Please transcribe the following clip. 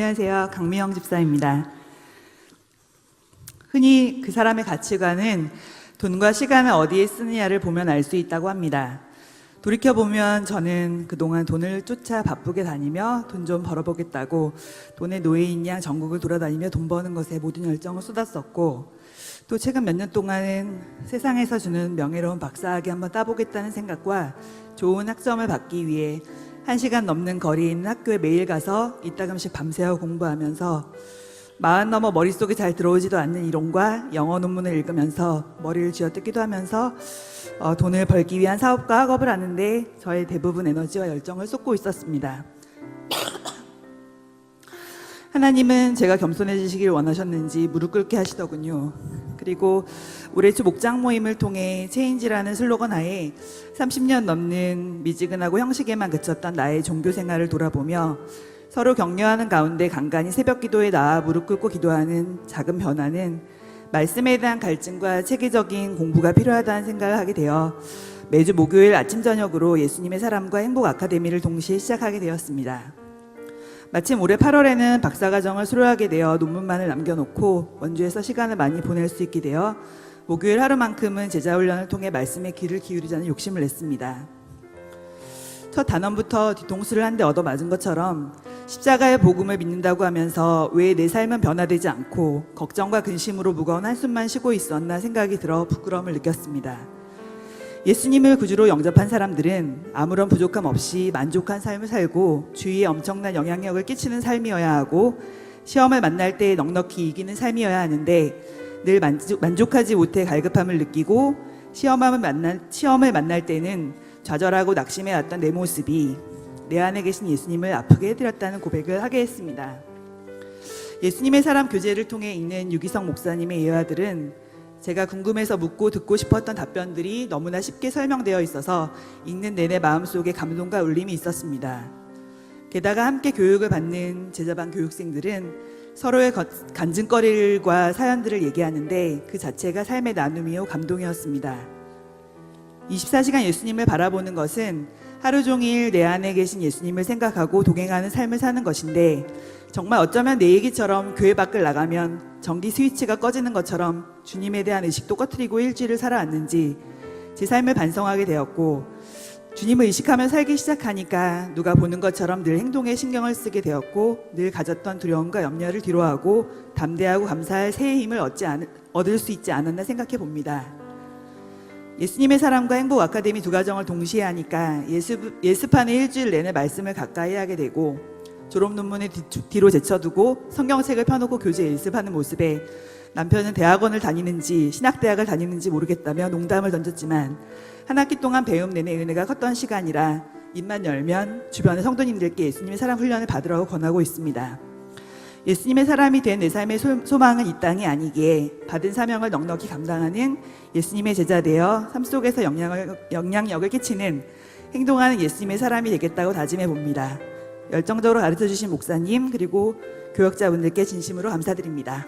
안녕하세요. 강미영 집사입니다. 흔히 그 사람의 가치관은 돈과 시간을 어디에 쓰느냐를 보면 알 수 있다고 합니다. 돌이켜보면 저는 그동안 돈을 쫓아 바쁘게 다니며 돈 좀 벌어보겠다고 돈의 노예인 양 전국을 돌아다니며 돈 버는 것에 모든 열정을 쏟았었고 또 최근 몇 년 동안은 세상에서 주는 명예로운 박사학위 한번 따보겠다는 생각과 좋은 학점을 받기 위해 한 시간 넘는 거리에 있는 학교에 매일 가서 이따금씩 밤새워 공부하면서 마흔 넘어 머릿속에 잘 들어오지도 않는 이론과 영어 논문을 읽으면서 머리를 쥐어뜯기도 하면서 어, 돈을 벌기 위한 사업과 학업을 하는데 저의 대부분 에너지와 열정을 쏟고 있었습니다. 하나님은 제가 겸손해지시길 원하셨는지 무릎 꿇게 하시더군요. 그리고 올해 초 목장 모임을 통해 체인지라는 슬로건 하에 30년 넘는 미지근하고 형식에만 그쳤던 나의 종교 생활을 돌아보며 서로 격려하는 가운데 간간히 새벽 기도에 나와 무릎 꿇고 기도하는 작은 변화는 말씀에 대한 갈증과 체계적인 공부가 필요하다는 생각을 하게 되어 매주 목요일 아침 저녁으로 예수님의 사람과 행복 아카데미를 동시에 시작하게 되었습니다. 마침 올해 8월에는 박사과정을 수료하게 되어 논문만을 남겨놓고 원주에서 시간을 많이 보낼 수 있게 되어 목요일 하루만큼은 제자훈련을 통해 말씀에 귀를 기울이자는 욕심을 냈습니다. 첫 단원부터 뒤통수를 한 대 얻어맞은 것처럼 십자가의 복음을 믿는다고 하면서 왜 내 삶은 변화되지 않고 걱정과 근심으로 무거운 한숨만 쉬고 있었나 생각이 들어 부끄러움을 느꼈습니다. 예수님을 구주로 영접한 사람들은 아무런 부족함 없이 만족한 삶을 살고 주위에 엄청난 영향력을 끼치는 삶이어야 하고 시험을 만날 때 넉넉히 이기는 삶이어야 하는데 늘 만족, 만족하지 못해 갈급함을 느끼고 시험을 만날, 시험을 만날 때는 좌절하고 낙심해 왔던 내 모습이 내 안에 계신 예수님을 아프게 해드렸다는 고백을 하게 했습니다. 예수님의 사람 교제를 통해 읽는 유기성 목사님의 예화들은 제가 궁금해서 묻고 듣고 싶었던 답변들이 너무나 쉽게 설명되어 있어서 읽는 내내 마음속에 감동과 울림이 있었습니다. 게다가 함께 교육을 받는 제자반 교육생들은 서로의 거- 간증거리과 사연들을 얘기하는데 그 자체가 삶의 나눔이요 감동이었습니다. 24시간 예수님을 바라보는 것은 하루 종일 내 안에 계신 예수님을 생각하고 동행하는 삶을 사는 것인데 정말 어쩌면 내 얘기처럼 교회 밖을 나가면 전기 스위치가 꺼지는 것처럼 주님에 대한 의식도 꺼트리고 일주일을 살아왔는지 제 삶을 반성하게 되었고 주님을 의식하며 살기 시작하니까 누가 보는 것처럼 늘 행동에 신경을 쓰게 되었고 늘 가졌던 두려움과 염려를 뒤로하고 담대하고 감사할 새의 힘을 얻지 않, 얻을 수 있지 않았나 생각해 봅니다. 예수님의 사랑과 행복 아카데미 두 가정을 동시에 하니까 예습, 예습하는 일주일 내내 말씀을 가까이 하게 되고 졸업 논문을 뒤, 뒤로 제쳐두고 성경책을 펴놓고 교재 예습하는 모습에 남편은 대학원을 다니는지 신학대학을 다니는지 모르겠다며 농담을 던졌지만 한 학기 동안 배움 내내 은혜가 컸던 시간이라 입만 열면 주변의 성도님들께 예수님의 사랑 훈련을 받으라고 권하고 있습니다. 예수님의 사람이 된 내 삶의 소- 소망은 이 땅이 아니기에 받은 사명을 넉넉히 감당하는 예수님의 제자 되어 삶 속에서 영향을, 영향력을 끼치는 행동하는 예수님의 사람이 되겠다고 다짐해 봅니다. 열정적으로 가르쳐 주신 목사님 그리고 교역자분들께 진심으로 감사드립니다.